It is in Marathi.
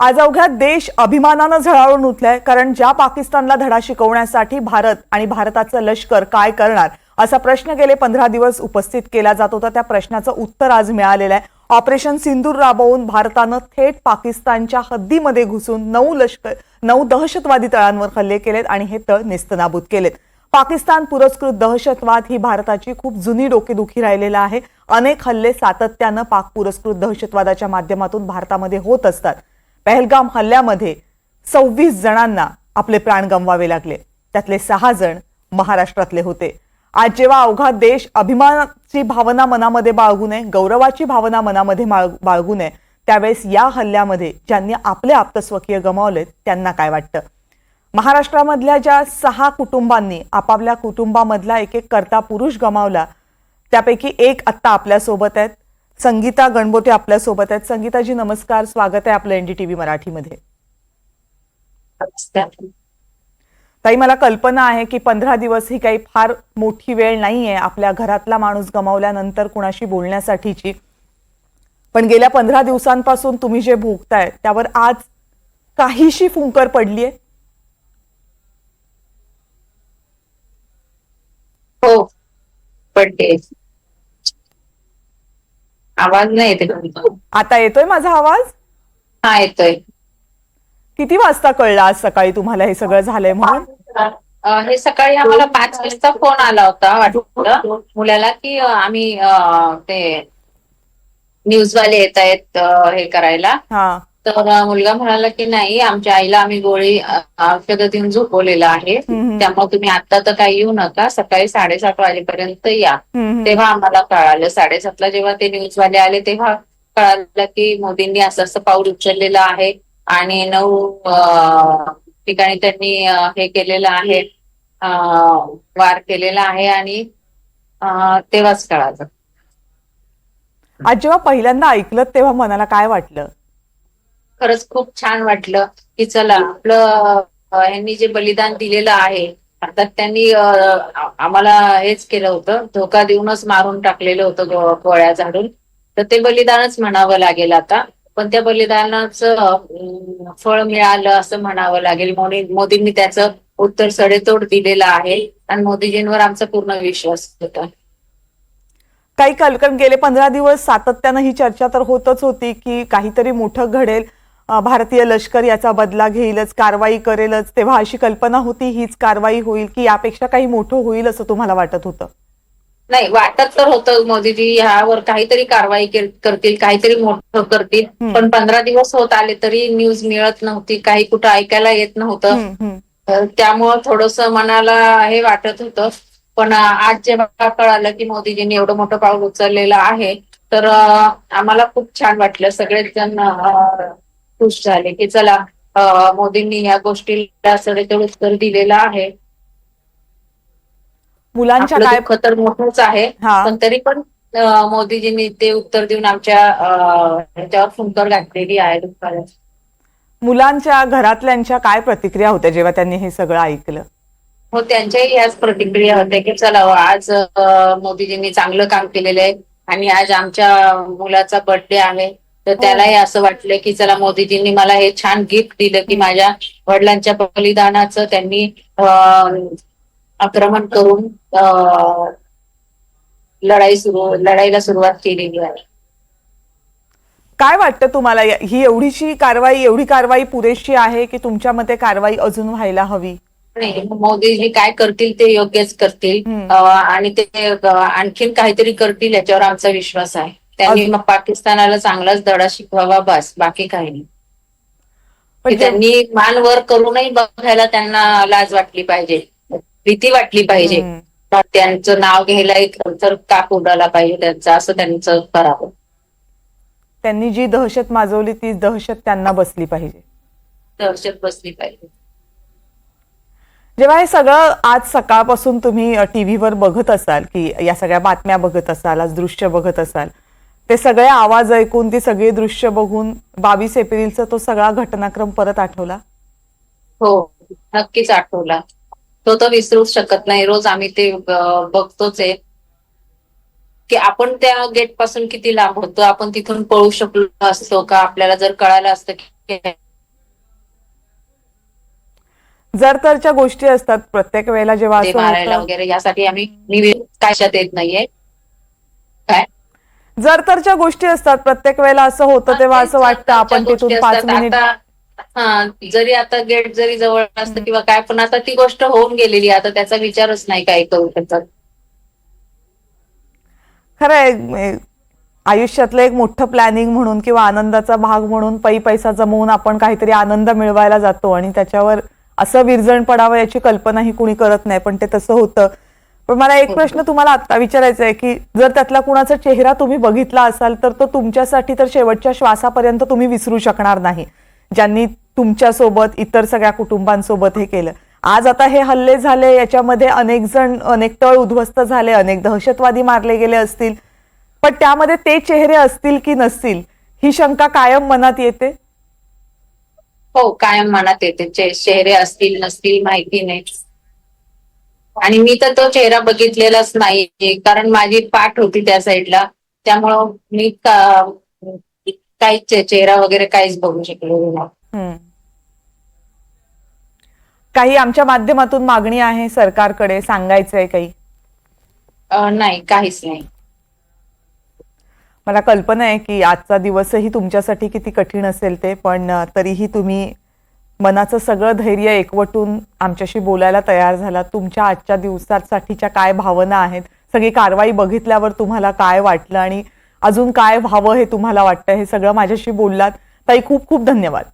आज अवघ्या देश अभिमानानं झळाळून उठलाय कारण ज्या पाकिस्तानला धडा शिकवण्यासाठी भारत आणि भारताचं लष्कर काय करणार असा प्रश्न गेले पंधरा दिवस उपस्थित केला जात होता. त्या प्रश्नाचं उत्तर आज मिळालेलं आहे. ऑपरेशन सिंदूर राबवून भारतानं थेट पाकिस्तानच्या हद्दीमध्ये घुसून नऊ लष्कर नऊ दहशतवादी तळांवर हल्ले केलेत आणि हे तळ नेस्तनाबूत केलेत. पाकिस्तान पुरस्कृत दहशतवाद ही भारताची खूप जुनी डोकेदुखी राहिलेला आहे. अनेक हल्ले सातत्यानं पाक पुरस्कृत दहशतवादाच्या माध्यमातून भारतामध्ये होत असतात. पहलगाम हल्ल्यामध्ये सव्वीस जणांना आपले प्राण गमवावे लागले. त्यातले सहा जण महाराष्ट्रातले होते. आज जेव्हा अवघा देश अभिमानाची भावना मनामध्ये बाळगू नये गौरवाची भावना मनामध्ये बाळगू नये त्यावेळेस या हल्ल्यामध्ये ज्यांनी आपले आप्तस्वकीय गमावलेत त्यांना काय वाटतं? महाराष्ट्रामधल्या ज्या सहा कुटुंबांनी आपापल्या कुटुंबामधला एक एक करता पुरुष गमावला त्यापैकी एक आत्ता आपल्यासोबत आहेत. संगीता गणबोटे आपल्यासोबत आहेत. संगीताजी नमस्कार. स्वागत आहे आपलं एनडीटीव्ही मराठीमध्ये. ताई मला कल्पना आहे की पंधरा दिवस ही काही फार मोठी वेळ नाहीये आपल्या घरातला माणूस गमावल्यानंतर कुणाशी बोलण्यासाठीची. पण गेल्या पंधरा दिवसांपासून तुम्ही जे भोगताय त्यावर आज काहीशी फुंकर पडलीये? हो. पडते आवाज नाही येते तुमचा. आता येतोय माझा आवाज? हा येतोय. किती वाजता कळलं आज सकाळी तुम्हाला हे सगळं झालंय म्हणून? अ, हे सकाळी आम्हाला पाच वाजता फोन आला होता वाटतं. मुलाला की अ, आम्ही अ, ते न्यूजवाले येत आहेत अ, हे करायला. हा. तर मुलगा म्हणाला की नाही आमच्या आईला आम्ही गोळी औषध देऊन झोपवलेलं आहे. त्यामुळे तुम्ही आता तर काही येऊ नका. सकाळी साडेसात वाजेपर्यंत या. तेव्हा आम्हाला कळालं. साडेसातला जेव्हा ते न्यूजवाले आले तेव्हा कळालं की मोदींनी असं असं पाऊल उचललेलं आहे. आणि नऊ ठिकाणी त्यांनी हे केलेलं आहे. वार केलेला आहे आणि तेव्हाच कळालं. आज जेव्हा पहिल्यांदा ऐकलं तेव्हा मनाला काय वाटलं? खरंच खूप छान वाटलं की चला आपलं यांनी जे बलिदान दिलेलं आहे अर्थात त्यांनी आम्हाला हेच केलं होतं धोका देऊनच मारून टाकलेलं होतं गोळ्या झाडून. तर ते बलिदानच म्हणावं लागेल आता. पण त्या बलिदानाचं फळ मिळालं असं म्हणावं लागेल. मोदी मोदींनी त्याचं उत्तर सडेतोड दिलेलं आहे आणि मोदीजींवर आमचा पूर्ण विश्वास होता. काही कलकन गेले पंधरा दिवस सातत्यानं ही चर्चा तर होतच होती की काहीतरी मोठं घडेल. भारतीय लष्कर याचा बदला घेईलच कारवाई करेलच. तेव्हा अशी कल्पना होती हीच कारवाई होईल की यापेक्षा काही मोठं होईल असं तुम्हाला वाटत होतं? नाही वाटत तर होतं मोदीजी ह्यावर काहीतरी कारवाई करतील काहीतरी मोठं करतील. पण पंधरा दिवस होत आले तरी न्यूज मिळत नव्हती काही कुठं ऐकायला येत नव्हतं. त्यामुळं थोडस मनाला हे वाटत होतं. पण आज जेव्हा कळालं की मोदीजींनी एवढं मोठं पाऊल उचललेलं आहे तर आम्हाला खूप छान वाटलं. सगळेच जण खुश झाले की चला मोदींनी या गोष्टीला सडेतोड उत्तर दिलेलं आहे. मुलांच्या काय तर मोठंच आहे पण तरी पण मोदीजींनी ते उत्तर देऊन आमच्या ह्याच्यावर फुंकर घातलेली आहे मुलांच्या घरातल्यांच्या काय प्रतिक्रिया होत्या जेव्हा त्यांनी हे सगळं ऐकलं? हो त्यांच्याही ह्याच प्रतिक्रिया होत्या की चला हो, आज मोदीजींनी चांगलं काम केलेलं आहे आणि आज आमच्या मुलाचा बर्थडे आहे. तर त्यालाही असं वाटलं की चला मोदीजींनी मला हे छान गिफ्ट दिलं की माझ्या वडिलांच्या बलिदानाचं त्यांनी आक्रमण करून लढाई सुरू लढाईला सुरुवात केलेली आहे. काय वाटतं तुम्हाला? ही एवढीशी कारवाई एवढी कारवाई पुरेशी आहे की तुमच्या मते कारवाई अजून व्हायला हवी? नाही मोदीजी काय करतील ते योग्यच करतील. आणि ते आणखीन काहीतरी करतील याच्यावर आमचा विश्वास आहे. त्यांनी मग पाकिस्तानाला चांगलाच धडा शिकवावा बस बाकी काही नाही. त्यांनी मान वर करूनही बघायला त्यांना लाज वाटली पाहिजे भीती वाटली पाहिजे. त्यांचं नाव घ्यायलाही तर काप उडाला पाहिजे त्यांचं असं त्यांचं करावं. त्यांनी जी दहशत माजवली ती दहशत त्यांना बसली पाहिजे. दहशत बसली पाहिजे. जेव्हा हे सगळं आज सकाळपासून तुम्ही टीव्हीवर बघत असाल की या सगळ्या बातम्या बघत असाल आज दृश्य बघत असाल ते सगळे आवाज ऐकून ती सगळी दृश्य बघून बावीस एप्रिलचा तो सगळा घटनाक्रम परत आठवला? हो नक्कीच आठवला. तो तर विसरूच शकत नाही. रोज आम्ही ते बघतोच आहे. की आपण त्या गेटपासून किती लांब होतो आपण तिथून पळू शकलो असतो का? आपल्याला जर कळालं असतं की जर तरच्या गोष्टी असतात प्रत्येक वेळेला जेव्हा मारायला वगैरे यासाठी आम्ही मी काशात येत नाहीये. काय? जर तरच्या गोष्टी असतात प्रत्येक वेळेला असं होतं तेव्हा असं वाटतं आपण तिथून पाच. मिनिट हा जरी आता गेट जरी जवळ असतं किंवा काय पण आता ती गोष्ट होऊन गेलेली आहे. आता त्याचा विचारच नाही काय करू त्याचा खरं आहे आयुष्यातलं एक मोठं प्लॅनिंग म्हणून किंवा आनंदाचा भाग म्हणून पै पैसा जमवून आपण काहीतरी आनंद मिळवायला जातो आणि त्याच्यावर असं विरजण पडावं याची कल्पनाही कुणी करत नाही पण ते तसं होतं पण मला एक प्रश्न तुम्हाला आता विचारायचा आहे की जर त्यातला कुणाचा चेहरा तुम्ही बघितला असाल तर तो तुमच्यासाठी तर शेवटच्या श्वासापर्यंत तुम्ही विसरू शकणार नाही. ज्यांनी तुमच्यासोबत इतर सगळ्या कुटुंबांसोबत हे केलं. आज आता हे हल्ले झाले याच्यामध्ये अनेक जण अनेक तळ उद्ध्वस्त झाले अनेक दहशतवादी मारले गेले असतील. पण त्यामध्ये ते चेहरे असतील की नसतील ही शंका कायम मनात येते? हो कायम मनात येते. चेहरे असतील नसतील माहिती नाही. आणि मी तर तो चेहरा बघितलेलाच नाही कारण माझी पाठ होती त्या साईडला. त्यामुळं मी काहीच चे- चेहरा वगैरे काहीच बघू शकलो. काही आमच्या माध्यमातून मागणी आहे सरकारकडे? सांगायचंय काही? नाही काहीच नाही. मला कल्पना आहे की आजचा दिवसही तुमच्यासाठी किती कठीण असेल ते पण तरीही तुम्ही मनाचं सगळं धैर्य एकवटून आमच्याशी बोलायला तयार झाला तुमच्या आजच्या दिवसासाठीच्या काय भावना आहेत? सगळी कारवाई बघितल्यावर तुम्हाला काय वाटलं? आणि अजून काय व्हावं हे तुम्हाला वाटतं? हे सगळं माझ्याशी बोललात. ताई खूप खूप धन्यवाद.